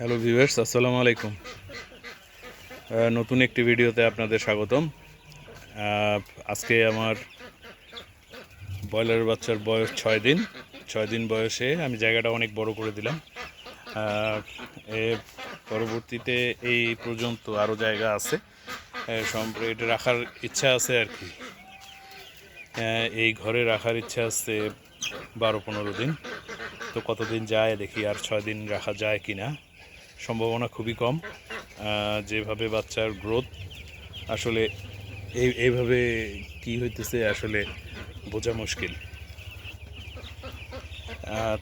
Hello viewers আসসালামু আলাইকুম। নতুন একটি ভিডিওতে আপনাদের স্বাগতম। আজকে আমার ব্রয়লার বাচ্চার বয়স ছয় দিন। ছয় দিন বয়সে আমি জায়গাটা অনেক বড় করে দিলাম। এর পরবর্তীতে এই পর্যন্ত আরও জায়গা আছে। আহ, সম্প্র- এটা রাখার ইচ্ছা আছে আর কি। এই ঘরে রাখার ইচ্ছা আছে বারো পনেরো দিন। তো কতদিন যায় দেখি আর ছয় দিন রাখা যায় কি না সম্ভাবনা খুবই কম। যেভাবে বাচ্চার গ্রোথ আসলে এই, এইভাবে কি হইতেছে আসলে বোঝা মুশকিল।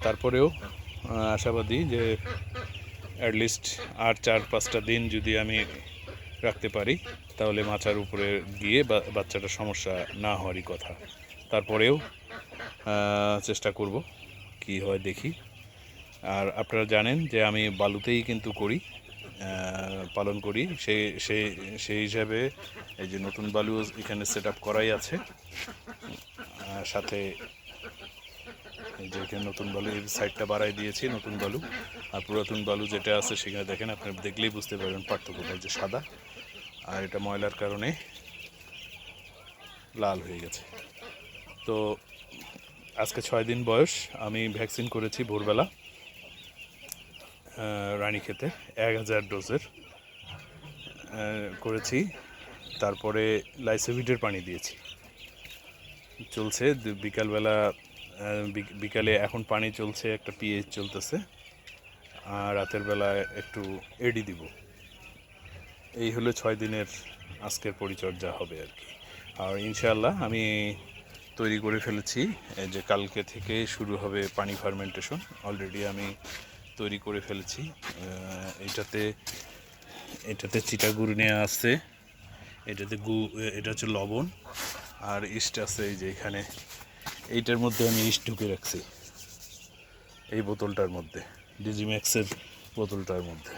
তারপরেও আশাবাদী যে অ্যাটলিস্ট আর চার, পাঁচটা দিন যদি আমি রাখতে পারি, তাহলে মাচার উপরে গিয়ে বা- বাচ্চাটার সমস্যা না হওয়ারই কথা। তারপরেও চেষ্টা করব কি হয় দেখি। আর আপনারা জানেন যে আমি বালুতেই কিন্তু করি পালন করি। সেই সেই সেই হিসাবে এই যে নতুন বালু এখানে সেট আপ করাই আছে। সাথে এই যে এখানে নতুন বালু, এই সাইডটা বাড়াই দিয়েছি, নতুন বালু। আর পুরাতন বালু যেটা আছে সেখানে দেখেন আপনি দেখলেই বুঝতে পারবেন পার্থক্যটা যে সাদা। আর এটা ময়লার কারণে লাল হয়ে গেছে। তো আজকে ছয় দিন বয়স, আমি ভ্যাকসিন করেছি ভোরবেলা। রানীক্ষেতে এক হাজার ডোজের করেছি। তারপরে লাইসোভিটের পানি দিয়েছি। চলছে বিকালবেলা বিক- বিকালে এখন পানি চলছে, একটা পিএইচ চলতেছে। আর রাতের বেলা একটু এডি দিব। এই হলো ছয় দিনের আজকের পরিচর্যা হবে আর কি। আর ইনশাআল্লাহ আমি তৈরি করে ফেলেছি যে কালকে থেকে শুরু হবে পানি ফার্মেন্টেশন। অলরেডি আমি তৈরি করে ফেলেছি। এটাতে এটাতে চিটাগুড় নেওয়া আছে এটাতে গু, এটা হচ্ছে লবণ। আর ইস্ট আছে এই যে এখানে। এইটার মধ্যে আমি ইস্ট ঢুকে রাখছি। এই বোতলটার মধ্যে, ডিজিম্যাক্সের বোতলটার মধ্যে।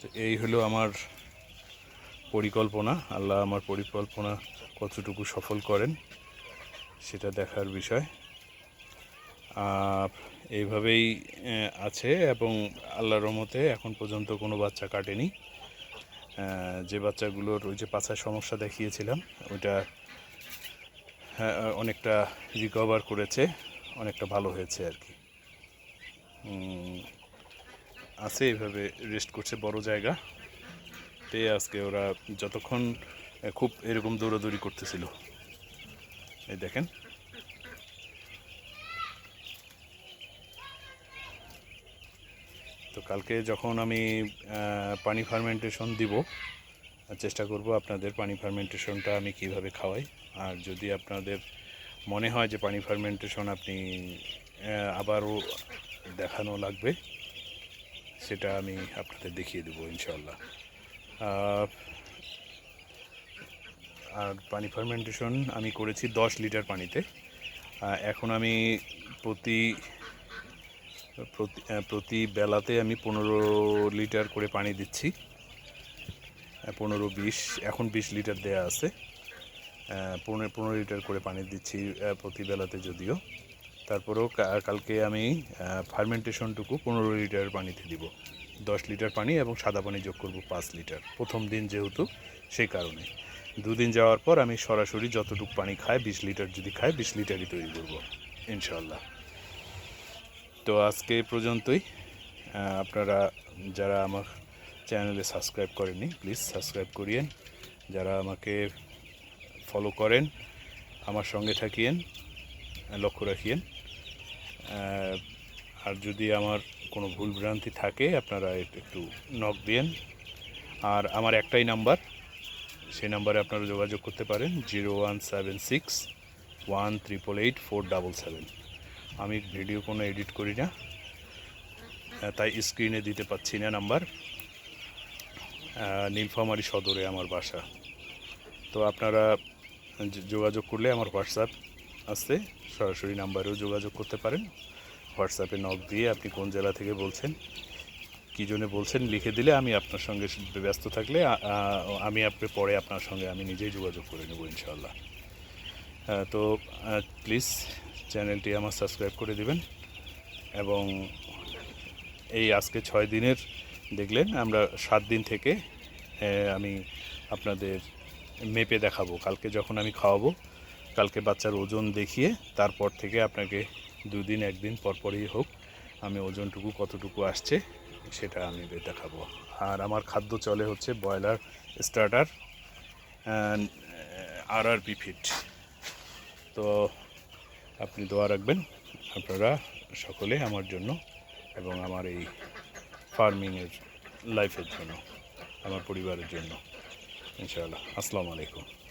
তো এই হলো আমার পরিকল্পনা। আল্লাহ আমার পরিকল্পনা কতটুকু সফল করেন, সেটা দেখার বিষয়। এইভাবেই আছে এবং আল্লাহর রহমতে এখন পর্যন্ত কোনো বাচ্চা কাটেনি। যে বাচ্চাগুলোর ওই যে পাছায় সমস্যা দেখিয়েছিলাম ওইটা হ্যাঁ, অনেকটা রিকভার করেছে অনেকটা ভালো হয়েছে আর কি। আছে এইভাবে রেস্ট করছে বড় জায়গা। তে আজকে ওরা যতক্ষণ খুব এরকম দৌড়াদৌড়ি করতেছিল। এই দেখেন। তো কালকে যখন আমি পানি ফার্মেন্টেশন দিব, চেষ্টা করব আপনাদের পানি ফার্মেন্টেশনটা আমি কীভাবে খাওয়াই। আর যদি আপনাদের মনে হয় যে পানি ফার্মেন্টেশন আপনি আবারও দেখানো লাগবে, সেটা আমি আপনাদের দেখিয়ে দেবো ইনশাল্লাহ আর পানি ফার্মেন্টেশন আমি করেছি দশ লিটার পানিতে। এখন আমি প্রতি প্রতি বেলাতে আমি পনেরো লিটার করে পানি দিচ্ছি। পনেরো বিশ, এখন বিশ লিটার দেয়া আছে। পনেরো পনেরো লিটার করে পানি দিচ্ছি প্রতি বেলাতে যদিও। তারপরেও কালকে আমি ফার্মেন্টেশনটুকু পনেরো লিটার পানিতে দিব। দশ লিটার পানি এবং সাদা পানি যোগ করব পাঁচ লিটার। প্রথম দিন যেহেতু, সেই কারণে। দুদিন যাওয়ার পর আমি সরাসরি যতটুকু পানি খায় বিশ লিটার যদি খায় বিশ লিটারই তৈরি করব ইনশাল্লাহ তো আজকে পর্যন্তই। আপনারা যারা আমার চ্যানেলে সাবস্ক্রাইব করেননি, প্লিজ সাবস্ক্রাইব করিয়েন। যারা আমাকে ফলো করেন, আমার সঙ্গে থাকিয়েন লক্ষ্য রাখিয়েন। আর যদি আমার কোনো ভুল ভ্রান্তি থাকে, আপনারা একটু নক দিয়েন। আর আমার একটাই নাম্বার, সেই নাম্বারে আপনারা যোগাযোগ করতে পারেন, zero one seven six one triple eight four double seven. আমি ভিডিও কোনো এডিট করি না। তাই স্ক্রিনে দিতে পাচ্ছি না নাম্বার। নীলফামারী সদরে আমার বাসা। তো আপনারা যোগাযোগ করলে আমার হোয়াটসঅ্যাপ আছে, সরাসরি নাম্বারেও যোগাযোগ করতে পারেন। হোয়াটসঅ্যাপে নক দিয়ে আপনি কোন জেলা থেকে বলছেন, কী জন্য বলছেন লিখে দিলে আমি আপনার সঙ্গে ব্যস্ত থাকলে আমি আপনি পরে আপনার সঙ্গে আমি নিজেই যোগাযোগ করে নেব ইনশাল্লাহ তো প্লিজ চ্যানেলটি আমার সাবস্ক্রাইব করে দিবেন এবং এই আজকে ছয় দিনের দেখলেন আমরা সাত দিন থেকে আমি আপনাদের মেপে দেখাবো। কালকে যখন আমি খাওয়াবো, কালকে বাচ্চার ওজন দেখিয়ে তারপর থেকে আপনাকে দুদিন, একদিন পরপরই হোক, আমি ওজনটুকু কতটুকু আসছে সেটা আমি দেখাবো। আর আমার খাদ্য চলে হচ্ছে ব্রয়লার স্টার্টার আর আর ফিট তো আপনি দোয়া রাখবেন আপনারা সকলে আমার জন্য এবং আমার এই ফার্মিংয়ের লাইফের জন্য, আমার পরিবারের জন্য। ইনশাআল্লাহ। আসসালামু আলাইকুম।